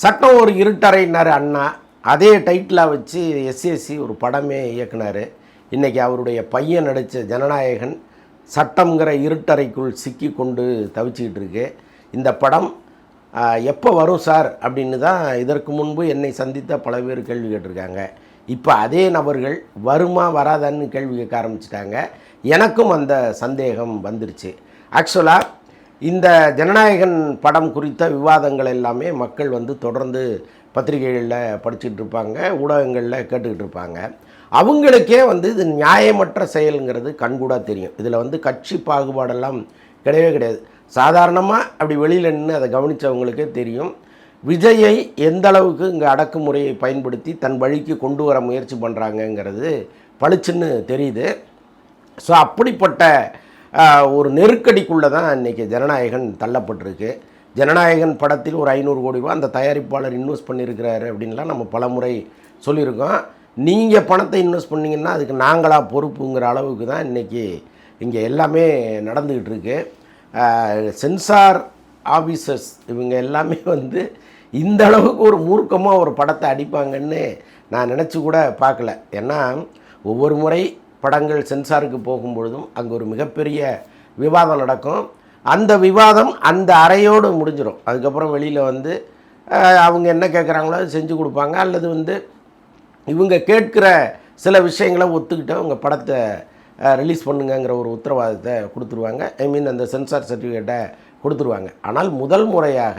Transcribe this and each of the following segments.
சட்டம் ஒரு இருட்டறைனார் அண்ணா. அதே டைட்டிலாக வச்சு எஸ்எஸ்சி ஒரு படமே இயக்குனார். இன்றைக்கி அவருடைய பையன் நடித்த ஜனநாயகன் சட்டம்ங்கிற இருட்டறைக்குள் சிக்கி கொண்டு தவிச்சிக்கிட்டு இருக்கு இந்த படம் எப்போ வரும் சார் அப்படின்னு தான் இதற்கு முன்பு என்னை சந்தித்த பல பேர் கேள்வி கேட்டிருக்காங்க. இப்போ அதே நபர்கள் வருமா வராதான்னு கேள்வி கேட்க ஆரம்பிச்சிட்டாங்க. எனக்கும் அந்த சந்தேகம் வந்துருச்சு. ஆக்சுவலாக இந்த ஜனநாயகன் படம் குறித்த விவாதங்கள் எல்லாமே மக்கள் வந்து தொடர்ந்து பத்திரிகைகளில் படிச்சுட்டு இருப்பாங்க ஊடகங்களில் கேட்டுக்கிட்டு இருப்பாங்க. அவங்களுக்கே வந்து இது நியாயமற்ற செயலுங்கிறது கண்கூடாக தெரியும். இதில் வந்து கட்சி பாகுபாடெல்லாம் கிடையவே கிடையாது. சாதாரணமாக அப்படி வெளியில் நின்று அதை கவனித்தவங்களுக்கே தெரியும். விஜயை எந்த அளவுக்கு இங்கே அடக்குமுறையை பயன்படுத்தி தன் வழிக்கு கொண்டு வர முயற்சி பண்ணுறாங்கங்கிறது பளிச்சுன்னு தெரியுது. ஸோ அப்படிப்பட்ட ஒரு நெருக்கடிக்குள்ளே தான் இன்றைக்கி ஜனநாயகன் தள்ளப்பட்டிருக்கு. ஜனநாயகன் படத்தில் ஒரு ஐநூறு கோடி ரூபா அந்த தயாரிப்பாளர் இன்வெஸ்ட் பண்ணியிருக்கிறாரு அப்படின்லாம் நம்ம பலமுறை சொல்லியிருக்கோம். நீங்கள் பணத்தை இன்வெஸ்ட் பண்ணிங்கன்னா அதுக்கு நாங்களாக பொறுப்புங்கிற அளவுக்கு தான் இன்றைக்கி இங்கே எல்லாமே நடந்துக்கிட்டு இருக்கு. சென்சார் ஆஃபீஸர்ஸ் இவங்க எல்லாமே வந்து இந்த அளவுக்கு ஒரு மூர்க்கமாக ஒரு படத்தை அடிப்பாங்கன்னு நான் நினச்சி கூட பார்க்கல. ஏன்னா ஒவ்வொரு முறை படங்கள் சென்சாருக்கு போகும்பொழுதும் அங்கே ஒரு மிகப்பெரிய விவாதம் நடக்கும். அந்த விவாதம் அந்த அறையோடு முடிஞ்சிடும் அதுக்கப்புறம் வெளியில் வந்து அவங்க என்ன கேட்குறாங்களோ அதை செஞ்சு கொடுப்பாங்க. அல்லது வந்து இவங்க கேட்குற சில விஷயங்களை ஒத்துக்கிட்டு அவங்க படத்தை ரிலீஸ் பண்ணுங்கங்கிற ஒரு உத்தரவாதத்தை கொடுத்துருவாங்க. ஐ மீன் அந்த சென்சார் சர்டிஃபிகேட்டை கொடுத்துருவாங்க. ஆனால் முதல் முறையாக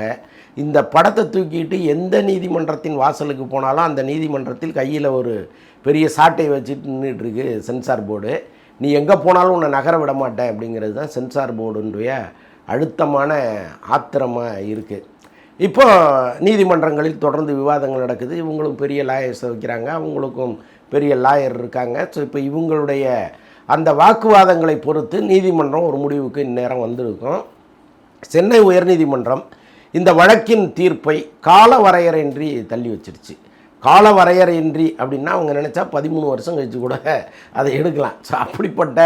இந்த படத்தை தூக்கிட்டு எந்த நீதிமன்றத்தின் வாசலுக்கு போனாலும் அந்த நீதிமன்றத்தில் கையில் ஒரு பெரிய சாட்டை வச்சுட்டு நின்றுட்டுருக்கு சென்சார் போர்டு நீ எங்கே போனாலும் உன்னை நகர விட மாட்டேன் அப்படிங்கிறது தான் சென்சார் போர்டுடைய அழுத்தமான ஆத்திரமாக இருக்குது இப்போ நீதிமன்றங்களில் தொடர்ந்து விவாதங்கள் நடக்குது. இவங்களும் பெரிய லாயர்ஸை வைக்கிறாங்க. அவங்களுக்கும் பெரிய லாயர் இருக்காங்க. ஸோ இப்போ இவங்களுடைய அந்த வாக்குவாதங்களை பொறுத்து நீதிமன்றம் ஒரு முடிவுக்கு இந்நேரம் வந்திருக்கும். சென்னை உயர்நீதிமன்றம் இந்த வழக்கின் தீர்ப்பை கால வரையறையின்றி தள்ளி வச்சிருச்சு. கால வரையறையின்றி அப்படின்னா அவங்க நினச்சா பதிமூணு வருஷம் கழித்து கூட அதை எடுக்கலாம். ஸோ அப்படிப்பட்ட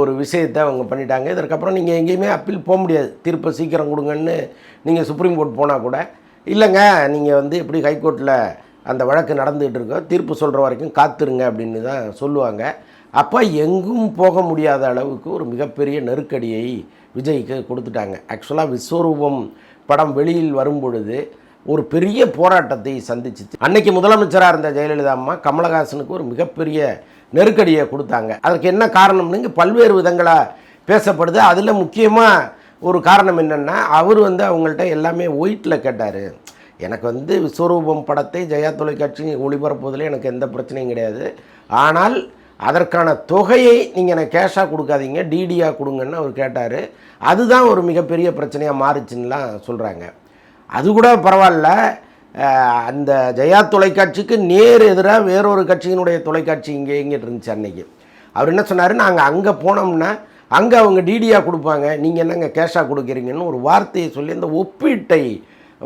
ஒரு விஷயத்தை அவங்க பண்ணிட்டாங்க. இதற்கப்புறம் நீங்கள் எங்கேயுமே அப்பீல் போக முடியாது. தீர்ப்பை சீக்கிரம் கொடுங்கன்னு நீங்கள் சுப்ரீம் கோர்ட் போனால் கூட. இல்லைங்க நீங்கள் வந்து எப்படி ஹைகோர்ட்டில் அந்த வழக்கு நடந்துகிட்டு இருக்கோம் தீர்ப்பு சொல்கிற வரைக்கும் காத்துருங்க அப்படின்னு தான் சொல்லுவாங்க. அப்போ எங்கும் போக முடியாத அளவுக்கு ஒரு மிகப்பெரிய நெருக்கடியை விஜய்க்கு கொடுத்துட்டாங்க. ஆக்சுவலாக விஸ்வரூபம் படம் வெளியில் வரும் பொழுது ஒரு பெரிய போராட்டத்தை சந்திச்சு அன்னைக்கு முதலமைச்சராக இருந்த ஜெயலலிதா அம்மா கமலஹாசனுக்கு ஒரு மிகப்பெரிய நெருக்கடியை கொடுத்தாங்க. அதற்கு என்ன காரணம்னு இங்கே பல்வேறு விதங்களாக பேசப்படுது. அதில் முக்கியமாக ஒரு காரணம் என்னென்னா அவர் வந்து அவங்கள்ட்ட எல்லாமே ஒயிட்டில் கேட்டார். எனக்கு வந்து விஸ்வரூபம் படத்தை ஜெயா தொலைக்காட்சி ஒளிபரப்புவதில் எனக்கு எந்த பிரச்சனையும் கிடையாது. ஆனால் அதற்கான தொகையை நீங்கள் எனக்கு கேஷாக கொடுக்காதீங்க டிடியாக கொடுங்கன்னு அவர் கேட்டார். அதுதான் ஒரு மிகப்பெரிய பிரச்சனையாக மாறுச்சுன்னுலாம் சொல்கிறாங்க அது கூட பரவாயில்ல. அந்த ஜெயா தொலைக்காட்சிக்கு நேர் எதிராக வேறொரு கட்சியினுடைய தொலைக்காட்சி இங்கே எங்கிட்டு இருந்துச்சு அன்னைக்கு. அவர் என்ன சொன்னார்? நாங்கள் அங்கே போனோம்னா அங்கே அவங்க டிடியாக கொடுப்பாங்க. நீங்கள் என்னங்க கேஷாக கொடுக்குறீங்கன்னு ஒரு வார்த்தையை சொல்லி அந்த ஒப்பீட்டை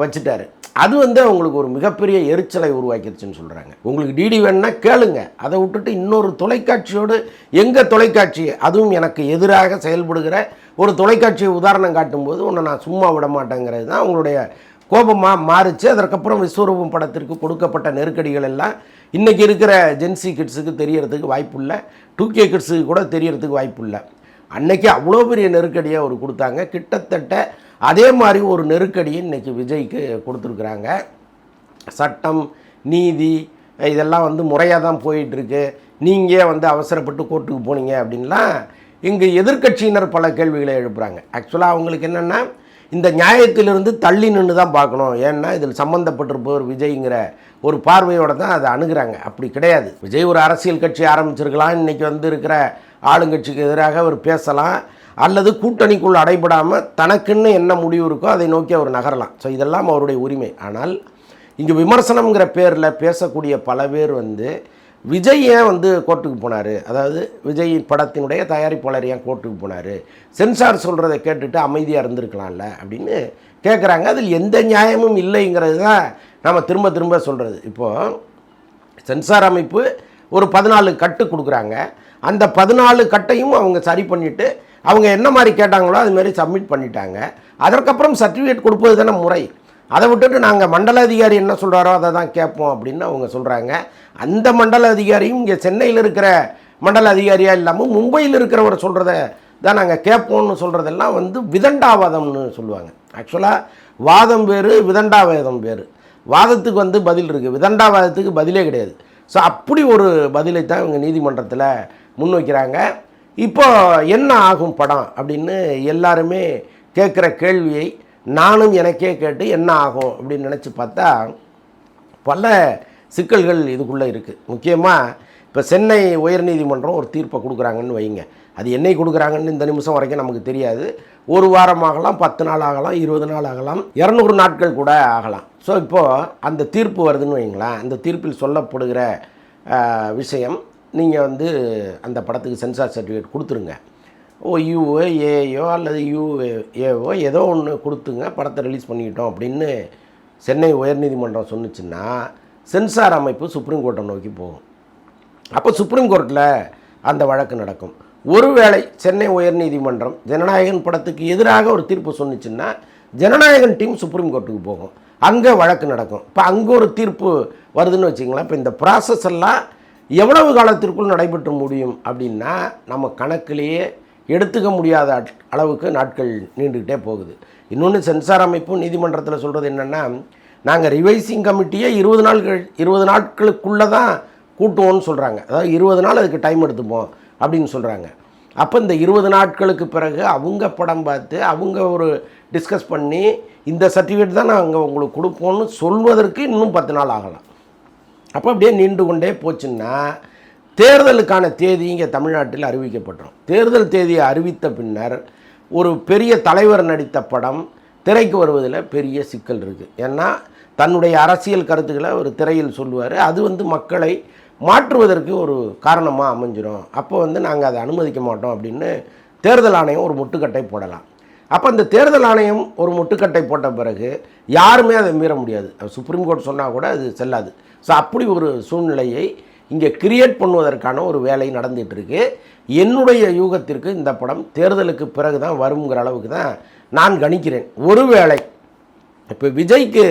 வச்சுட்டாரு. அது வந்து அவங்களுக்கு ஒரு மிகப்பெரிய எரிச்சலை உருவாக்கிருச்சுன்னு சொல்கிறாங்க உங்களுக்கு டிடி வேணும்னா கேளுங்க. அதை விட்டுட்டு இன்னொரு தொலைக்காட்சியோடு எங்கள் தொலைக்காட்சி அதுவும் எனக்கு எதிராக செயல்படுகிற ஒரு தொலைக்காட்சியை உதாரணம் காட்டும்போது ஒன்று நான் சும்மா விட மாட்டேங்கிறது தான் அவங்களுடைய கோபமாக மாறுச்சு. அதற்கப்புறம் விஸ்வரூபம் படத்திற்கு கொடுக்கப்பட்ட நெருக்கடிகள் எல்லாம் இன்றைக்கி இருக்கிற ஜென்சி கிட்ஸுக்கு தெரியறதுக்கு வாய்ப்பு இல்லை டூ கே கிட்ஸுக்கு கூட தெரியறதுக்கு வாய்ப்பு இல்லை அன்னைக்கு அவ்வளோ பெரிய நெருக்கடியை அவர் கொடுத்தாங்க. கிட்டத்தட்ட அதே மாதிரி ஒரு நெருக்கடியை இன்னைக்கு விஜய்க்கு கொடுத்துருக்குறாங்க. சட்டம் நீதி இதெல்லாம் வந்து முறையாக தான் போயிட்டுருக்கு. நீங்கள் வந்து அவசரப்பட்டு கோர்ட்டுக்கு போனீங்க அப்படின்லாம் இங்கே எதிர்க்கட்சியினர் பல கேள்விகளை எழுப்புகிறாங்க ஆக்சுவலாக அவங்களுக்கு என்னென்னா இந்த நியாயத்திலிருந்து தள்ளி நின்று தான் பார்க்கணும். ஏன்னா இதில் சம்மந்தப்பட்டிருப்பவர் விஜய்ங்கிற ஒரு பார்வையோடு தான் அதை அணுகிறாங்க. அப்படி கிடையாது. விஜய் ஒரு அரசியல் கட்சி ஆரம்பிச்சிருக்கலாம். இன்றைக்கி வந்து இருக்கிற ஆளுங்கட்சிக்கு எதிராக அவர் பேசலாம். அல்லது கூட்டணிக்குள் அடைபடாமல் தனக்குன்னு என்ன முடிவு இருக்கோ அதை நோக்கி அவர் நகரலாம். ஸோ இதெல்லாம் அவருடைய உரிமை. ஆனால் இங்கே விமர்சனம்ங்கிற பேரில் பேசக்கூடிய பல பேர் வந்து விஜய் ஏன் வந்து கோர்ட்டுக்கு போனார்? அதாவது விஜய் படத்தினுடைய தயாரிப்பாளர் ஏன் கோர்ட்டுக்கு போனார்? சென்சார் சொல்கிறத கேட்டுட்டு அமைதியாக இருந்திருக்கலாம்ல அப்படின்னு கேட்குறாங்க அதில் எந்த நியாயமும் இல்லைங்கிறது தான் நம்ம திரும்ப திரும்ப சொல்கிறது இப்போது சென்சார் அமைப்பு ஒரு பதினாலு கட்டு கொடுக்குறாங்க. அந்த பதினாலு கட்டையும் அவங்க சரி பண்ணிவிட்டு அவங்க என்ன மாதிரி கேட்டாங்களோ அது மாதிரி சப்மிட் பண்ணிட்டாங்க. அதற்கப்புறம் சர்டிஃபிகேட் கொடுப்பது தானே முறை. அதை விட்டுட்டு நாங்கள் மண்டல அதிகாரி என்ன சொல்கிறாரோ அதை தான் கேட்போம் அப்படின்னு அவங்க சொல்கிறாங்க அந்த மண்டல அதிகாரியும் இங்கே சென்னையில் இருக்கிற மண்டல அதிகாரியாக இல்லாமல் மும்பையில் இருக்கிறவர் சொல்கிறத தான் நாங்கள் கேட்போம்னு சொல்கிறதெல்லாம் வந்து விதண்டாவாதம்னு சொல்லுவாங்க. ஆக்சுவலாக வாதம் வேறு விதண்டாவாதம் வேறு. வாதத்துக்கு வந்து பதில் இருக்குது விதண்டாவாதத்துக்கு பதிலே கிடையாது. ஸோ அப்படி ஒரு பதிலை தான் இவங்க நீதிமன்றத்தில் முன்வைக்கிறாங்க. இப்போ என்ன ஆகும் படம் அப்படின்னு எல்லாருமே கேட்குற கேள்வியை நானும் எனக்கே கேட்டு என்ன ஆகும் அப்படின்னு நினச்சி பார்த்தா பல சிக்கல்கள் இதுக்குள்ளே இருக்குது முக்கியமாக இப்போ சென்னை உயர்நீதிமன்றம் ஒரு தீர்ப்பை கொடுக்குறாங்கன்னு வைங்க. அது என்னை கொடுக்குறாங்கன்னு இந்த நிமிஷம் வரைக்கும் நமக்கு தெரியாது. ஒரு வாரம் ஆகலாம் பத்து நாள் ஆகலாம் இருபது நாள் ஆகலாம் இரநூறு நாட்கள் கூட ஆகலாம். ஸோ இப்போது அந்த தீர்ப்பு வருதுன்னு வைங்களேன். அந்த தீர்ப்பில் சொல்லப்படுகிற விஷயம் நீங்கள் வந்து அந்த படத்துக்கு சென்சார் சர்டிஃபிகேட் கொடுத்துருங்க. ஓ யூஓ ஏயோ அல்லது யூஏஓ ஏதோ ஒன்று கொடுத்துங்க படத்தை ரிலீஸ் பண்ணிக்கிட்டோம் அப்படின்னு சென்னை உயர்நீதிமன்றம் சொன்னிச்சுன்னா சென்சார் அமைப்பு சுப்ரீம் கோர்ட்டை நோக்கி போகும். அப்போ சுப்ரீம் கோர்ட்டில் அந்த வழக்கு நடக்கும். ஒருவேளை சென்னை உயர்நீதிமன்றம் ஜனநாயகன் படத்துக்கு எதிராக ஒரு தீர்ப்பு சொன்னுச்சுன்னா ஜனநாயகன் டீம் சுப்ரீம் கோர்ட்டுக்கு போகும். அங்கே வழக்கு நடக்கும். இப்போ அங்கே ஒரு தீர்ப்பு வருதுன்னு வச்சிங்களேன் இப்போ இந்த ப்ராசஸ் எல்லாம் எவ்வளவு காலத்திற்குள் நடைபெற்று முடியும் அப்படின்னா நம்ம கணக்கிலேயே எடுத்துக்க முடியாத அளவுக்கு நாட்கள் நீண்டுக்கிட்டே போகுது. இன்னொன்று சென்சார் அமைப்பு நீதிமன்றத்தில் சொல்கிறது என்னென்னா நாங்கள் ரிவைசிங் கமிட்டியை இருபது நாட்கள் இருபது நாட்களுக்குள்ளே தான் கூட்டுவோம்னு சொல்கிறாங்க அதாவது இருபது நாள் அதுக்கு டைம் எடுத்துப்போம் அப்படின்னு சொல்கிறாங்க அப்போ இந்த இருபது நாட்களுக்கு பிறகு அவங்க படம் பார்த்து அவங்க ஒரு டிஸ்கஸ் பண்ணி இந்த சர்டிஃபிகேட் தான் நாங்கள் உங்களுக்கு கொடுப்போம்னு சொல்வதற்கு இன்னும் பத்து நாள் ஆகலாம். அப்போ அப்படியே நீண்டு கொண்டே போச்சுன்னா தேர்தலுக்கான தேதி இங்கே தமிழ்நாட்டில் அறிவிக்கப்பட்டுரும். தேர்தல் தேதியை அறிவித்த பின்னர் ஒரு பெரிய தலைவர் நடித்த படம் திரைக்கு வருவதில் பெரிய சிக்கல் இருக்குது ஏன்னா தன்னுடைய அரசியல் கருத்துக்களை ஒரு திரையில் சொல்லுவார். அது வந்து மக்களை மாற்றுவதற்கு ஒரு காரணமாக அமைஞ்சிரும். அப்போ வந்து நாங்கள் அதை அனுமதிக்க மாட்டோம் அப்படின்னு தேர்தல் ஆணையம் ஒரு முட்டுக்கட்டை போடலாம். அப்போ இந்த தேர்தல் ஆணையம் ஒரு முட்டுக்கட்டை போட்ட பிறகு யாருமே அதை மீற முடியாது. சுப்ரீம் கோர்ட் சொன்னால் கூட அது செல்லாது. ஸோ அப்படி ஒரு சூழ்நிலையை இங்கே கிரியேட் பண்ணுவதற்கான ஒரு வேலை நடந்துகிட்ருக்கு என்னுடைய யூகத்திற்கு இந்த படம் தேர்தலுக்கு பிறகு தான் வருங்கிற அளவுக்கு தான் நான் கணிக்கிறேன். ஒருவேளை இப்போ விஜய்க்கு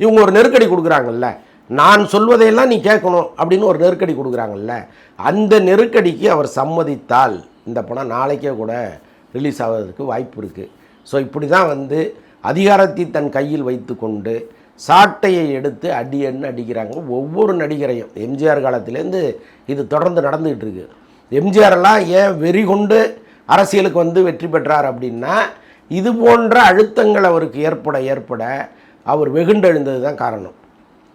இவங்க ஒரு நெருக்கடி கொடுக்குறாங்கல்ல நான் சொல்வதையெல்லாம் நீ கேட்கணும் அப்படின்னு ஒரு நெருக்கடி கொடுக்குறாங்கல்ல அந்த நெருக்கடிக்கு அவர் சம்மதித்தால் இந்த படம் நாளைக்கே கூட ரிலீஸ் ஆவதற்கு வாய்ப்பு இருக்குது ஸோ இப்படி தான் வந்து அதிகாரத்தை தன் கையில் வைத்துக்கொண்டு சாட்டையை எடுத்து அடி அடின்னு அடிக்கிறாங்க? ஒவ்வொரு நடிகரையும். எம்ஜிஆர் காலத்திலேருந்து இது தொடர்ந்து நடந்துகிட்டு இருக்கு எம்ஜிஆர் எல்லாம் ஏன் வெறி கொண்டு அரசியலுக்கு வந்து வெற்றி பெற்றார் அப்படின்னா இது போன்ற அழுத்தங்கள் அவருக்கு ஏற்பட ஏற்பட அவர் வெகுண்டெழுந்தது தான் காரணம்.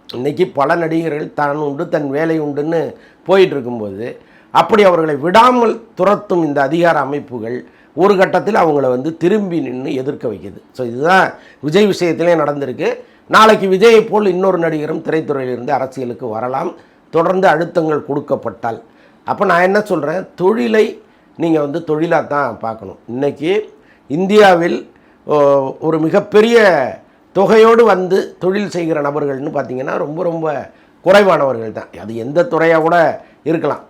இன்றைக்கி பல நடிகர்கள் தான் உண்டு தன் வேலை உண்டுன்னு போயிட்டு இருக்கும்போது அப்படி அவர்களை விடாமல் துரத்தும் இந்த அதிகார அமைப்புகள் ஒரு கட்டத்தில் அவங்கள வந்து திரும்பி நின்று எதிர்க்க வைக்கிது. ஸோ இதுதான் விஜய் விஷயத்திலே நடந்திருக்கு. நாளைக்கு விஜயை போல் இன்னொரு நடிகரும் திரைத்துறையிலிருந்து அரசியலுக்கு வரலாம். தொடர்ந்து அழுத்தங்கள் கொடுக்கப்பட்டால். அப்போ நான் என்ன சொல்கிறேன் தொழிலை நீங்கள் வந்து தொழிலாக தான் பார்க்கணும். இன்றைக்கி இந்தியாவில் ஒரு மிகப்பெரிய தொகையோடு வந்து தொழில் செய்கிற நபர்கள்னு பார்த்திங்கன்னா ரொம்ப ரொம்ப குறைவானவர்கள் தான். அது எந்த துறையாக கூட இருக்கலாம்.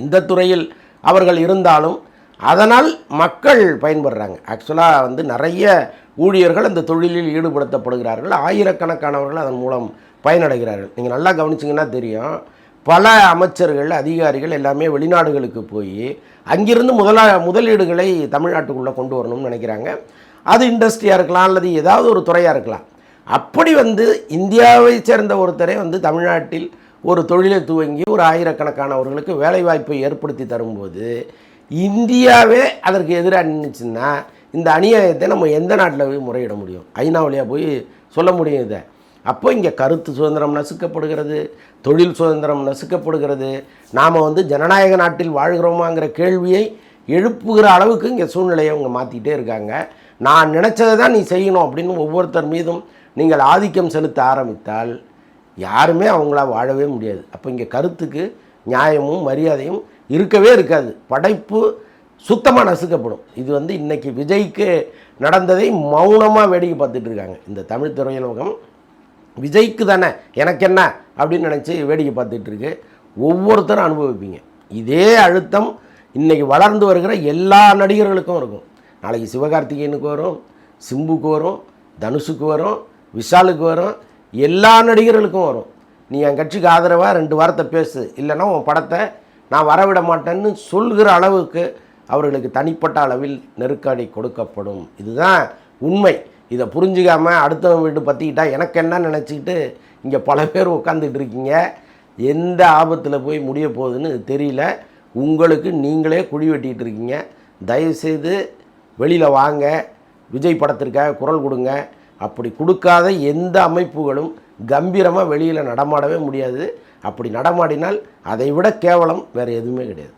எந்த துறையில் அவர்கள் இருந்தாலும் அதனால் மக்கள் பயன்படுறாங்க. ஆக்சுவலாக வந்து நிறைய ஊழியர்கள் அந்த தொழிலில் ஈடுபடுத்தப்படுகிறார்கள். ஆயிரக்கணக்கானவர்கள் அதன் மூலம் பயனடைகிறார்கள். நீங்கள் நல்லா கவனிச்சிங்கன்னா தெரியும். பல அமைச்சர்கள் அதிகாரிகள் எல்லாமே வெளிநாடுகளுக்கு போய் அங்கிருந்து முதலா முதலீடுகளை தமிழ்நாட்டுக்குள்ளே கொண்டு வரணும்னு நினைக்கிறாங்க. அது இண்டஸ்ட்ரியாக இருக்கலாம் அல்லது ஏதாவது ஒரு துறையாக இருக்கலாம். அப்படி வந்து இந்தியாவை சேர்ந்த ஒருத்தரே வந்து தமிழ்நாட்டில் ஒரு தொழிலை துவங்கி ஒரு ஆயிரக்கணக்கானவர்களுக்கு வேலைவாய்ப்பை ஏற்படுத்தி தரும்போது இந்தியாவே அதற்கு எதிராக நின்றுச்சுன்னா இந்த அநியாயத்தை நம்ம எந்த நாட்டில் போய் முறையிட முடியும்? ஐநா வழியாக போய் சொல்ல முடியும் இதை. அப்போ இங்கே கருத்து சுதந்திரம் நசுக்கப்படுகிறது தொழில் சுதந்திரம் நசுக்கப்படுகிறது. நாம் வந்து ஜனநாயக நாட்டில் வாழ்கிறோமாங்கிற கேள்வியை எழுப்புகிற அளவுக்கு இங்கே சூழ்நிலையை அவங்க மாற்றிக்கிட்டே இருக்காங்க. நான் நினச்சதை தான் நீ செய்யணும் அப்படின்னு ஒவ்வொருத்தர் மீதும் நீங்கள் ஆதிக்கம் செலுத்த ஆரம்பித்தால் யாருமே அவங்களா வாழவே முடியாது. அப்போ இங்கே கருத்துக்கு நியாயமும் மரியாதையும் இருக்கவே இருக்காது. படைப்பு சுத்தமாக நசுக்கப்படும். இது வந்து இன்றைக்கி விஜய்க்கு நடந்ததை மௌனமாக வேடிக்கை பார்த்துட்டு இருக்காங்க. இந்த தமிழ் திரையுலகம் விஜய்க்கு தானே எனக்கு என்ன அப்படின்னு நினச்சி வேடிக்கை பார்த்துட்டு இருக்கு. ஒவ்வொருத்தரும் அனுபவிப்பீங்க. இதே அழுத்தம் இன்றைக்கி வளர்ந்து வருகிற எல்லா நடிகர்களுக்கும் இருக்கும். நாளைக்கு சிவகார்த்திகேயனுக்கு வரும் சிம்புக்கு வரும் தனுஷுக்கு வரும் விஷாலுக்கு வரும் எல்லா நடிகர்களுக்கும் வரும். நீ என் கட்சிக்கு ஆதரவாக ரெண்டு வாரத்தை பேசு. இல்லைன்னா உன் படத்தை நான் வரவிட மாட்டேன்னு சொல்கிற அளவுக்கு அவர்களுக்கு தனிப்பட்ட அளவில் நெருக்கடி கொடுக்கப்படும். இதுதான் உண்மை. இதை புரிஞ்சுக்காமல் அடுத்தவங்க வீட்டு பற்றிக்கிட்டா எனக்கு என்ன நினச்சிக்கிட்டு இங்கே பல பேர் உட்காந்துட்டு இருக்கீங்க? எந்த ஆபத்தில் போய் முடிய போகுதுன்னு தெரியல. உங்களுக்கு நீங்களே குழி வெட்டிகிட்டு இருக்கீங்க. தயவுசெய்து வெளியில் வாங்க. விஜய் படத்திற்காக குரல் கொடுங்க. அப்படி கொடுக்காத எந்த அமைப்புகளும் கம்பீரமாக வெளியில் நடமாடவே முடியாது. அப்படி நடமாடினால் அதை விட கேவலம் வேறு எதுவுமே கிடையாது.